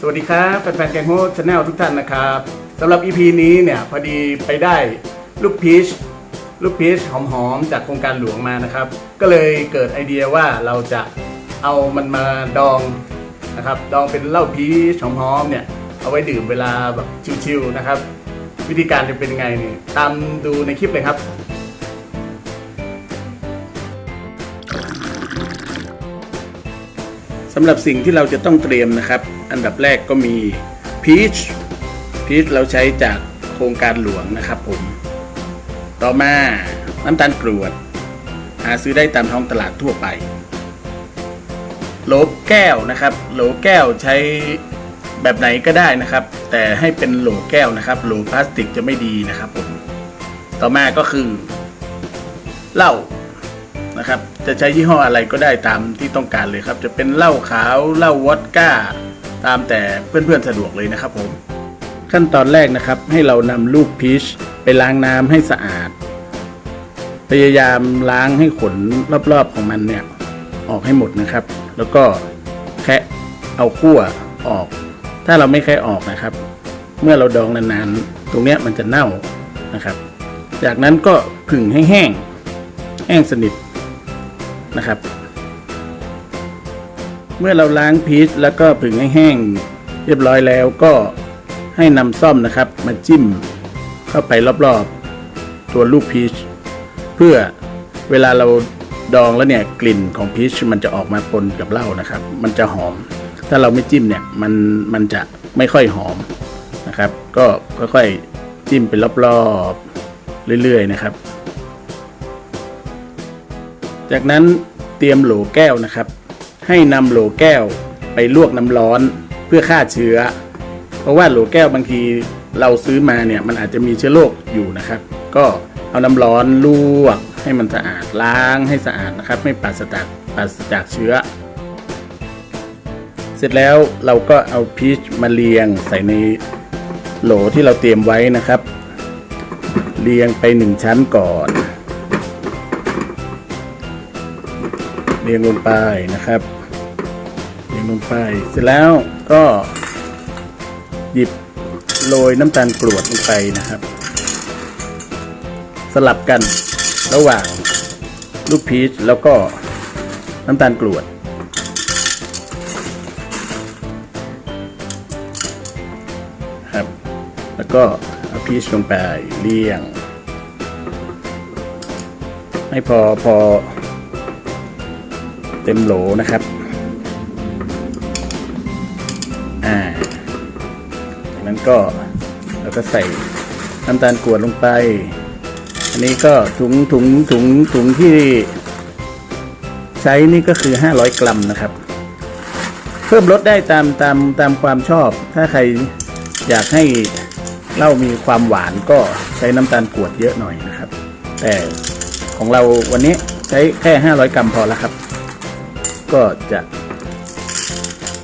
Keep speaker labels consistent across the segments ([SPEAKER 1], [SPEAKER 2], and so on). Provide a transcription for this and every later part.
[SPEAKER 1] สวัสดีครับแฟนๆแกงโฮชาแนลทุกท่านนะครับสำหรับ EP นี้เนี่ยพอดีไปได้ลูกพีชลูกพีชหอมๆจากโครงการหลวงมานะครับ ก็เลยเกิดไอเดียว่าเราจะเอามันมาดองนะครับดองเป็นเหล้าพีชหอมๆเนี่ยเอาไว้ดื่มเวลาแบบชิวๆนะครับ วิธีการจะเป็นยังไงนี่ตามดูในคลิปเลยครับ สำหรับสิ่งที่เราจะต้องเตรียมนะครับ อันดับแรกก็มีพีชพีชเราใช้จากโครงการหลวงนะครับผม ต่อมาน้ำตาลกรวด หาซื้อได้ตามท้องตลาดทั่วไป โหลแก้วนะครับ โหลแก้วใช้แบบไหนก็ได้นะครับ แต่ให้เป็นโหลแก้วนะครับ โหลพลาสติกจะไม่ดีนะครับผม ต่อมาก็คือเหล้า นะครับ จะใช้ยี่ห้ออะไรก็ได้ตามที่ต้องการเลยครับ จะเป็นเหล้าขาวเหล้าวอดก้า ตามแต่เพื่อนๆสะดวกเลยนะครับผมขั้นตอนแรกนะครับให้เรานำลูกพีชไปล้างน้ำให้สะอาด พยายามล้างให้ขนรอบๆของมันเนี่ยออกให้หมดนะครับ แล้วก็แคะเอาขั้วออก ถ้าเราไม่แคะออกนะครับ เมื่อเราดองนานๆ ตรงเนี้ยมันจะเน่านะครับ จากนั้นก็ผึ่งให้แห้ง แห้งสนิท นะครับ เมื่อเราล้างพีชแล้วก็ผึ่งให้แห้งเรียบร้อยแล้วก็ให้นำซ่อมนะครับ มาจิ้มเข้าไปรอบๆ ตัวลูกพีชเพื่อเวลาเราดองแล้วเนี่ยกลิ่นของพีชมันจะออกมาปนกับเหล้านะครับ มันจะหอม ถ้าเราไม่จิ้มเนี่ยมันมันจะไม่ค่อยหอมนะครับ ก็ค่อยๆจิ้มไปรอบๆเรื่อยๆนะครับ จากนั้นเตรียมโหลแก้วนะครับ ให้นำโหลแก้วไปลวกน้ำร้อนเพื่อฆ่าเชื้อ เพราะว่าโหลแก้วบางทีเราซื้อมาเนี่ยมันอาจจะมีเชื้อโรคอยู่นะครับ ก็เอาน้ำร้อนลวกให้มันสะอาดล้างให้สะอาดนะครับ ไม่ปราศจากปราศจากเชื้อ เสร็จแล้วเราก็เอาพีชมาเรียงใส่ในโหลที่เราเตรียมไว้นะครับ เรียงไปหนึ่งชั้นก่อน เรียงลงไปนะครับเรียงลงไป เสร็จแล้วก็หยิบโรยน้ำตาลกรวดลงไปนะครับ สลับกันระหว่างลูกพีชแล้วก็น้ำตาลกรวด ครับ แล้วก็เอาพีชลงไปเรียง ให้พอพอ เต็มโหลนะครับ อ่าจากนั้นก็เราก็ใส่น้ำตาลกวดลงไป อันนี้ก็ถุงถุงถุงถุงที่ใช้นี่ก็คือ 500 กรัมนะครับ เพิ่มรสได้ตามตามตามความชอบ ถ้าใครอยากให้เหล้ามีความหวานก็ใช้น้ำตาลกวดเยอะหน่อยนะครับ แต่ของเราวันนี้ใช้แค่ 500 กรัมพอแล้วครับ ก็จะ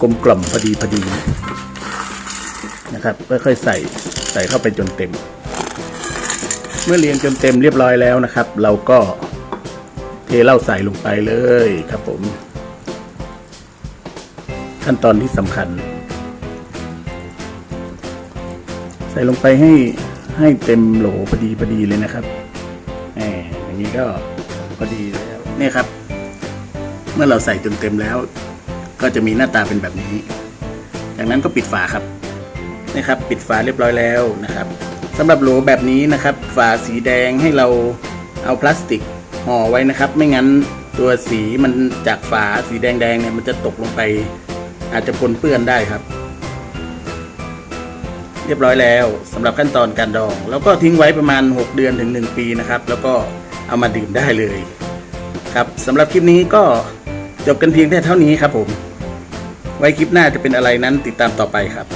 [SPEAKER 1] กลมกล่อมพอดีพอดีนะครับค่อยๆใส่ใส่เข้าไปจนเต็ม เมื่อเรียงจนเต็มเรียบร้อยแล้วนะครับ เราก็เทเหล้าใส่ลงไปเลยครับผม ขั้นตอนที่สำคัญ ใส่ลงไปให้ให้เต็มโหลพอดีพอดีเลยนะครับแหมอย่างนี้ก็พอดีแล้วนี่ครับ มื่อเราใส่จนเต็มแล้ว ก็จะมีหน้าตาเป็นแบบนี้ จากนั้นก็ปิดฝาครับนี่ครับ ปิดฝาเรียบร้อยแล้วนะครับสำหรับโหลแบบนี้นะครับ ฝาสีแดงให้เราเอาพลาสติกห่อไว้นะครับ ไม่งั้นตัวสีมันจากฝาสีแดงๆเนี่ยมันจะตกลงไป อาจจะปนเปื้อนได้ครับ เรียบร้อยแล้วสำหรับขั้นตอนการดอง แล้วก็ทิ้งไว้ประมาณ 6 เดือนถึง 1 ปีนะครับ แล้วก็เอามาดื่มได้เลย ครับสำหรับคลิปนี้ก็ จบกันเพียงแค่เท่านี้ครับผม ไว้คลิปหน้าจะเป็นอะไรนั้นติดตามต่อไปครับ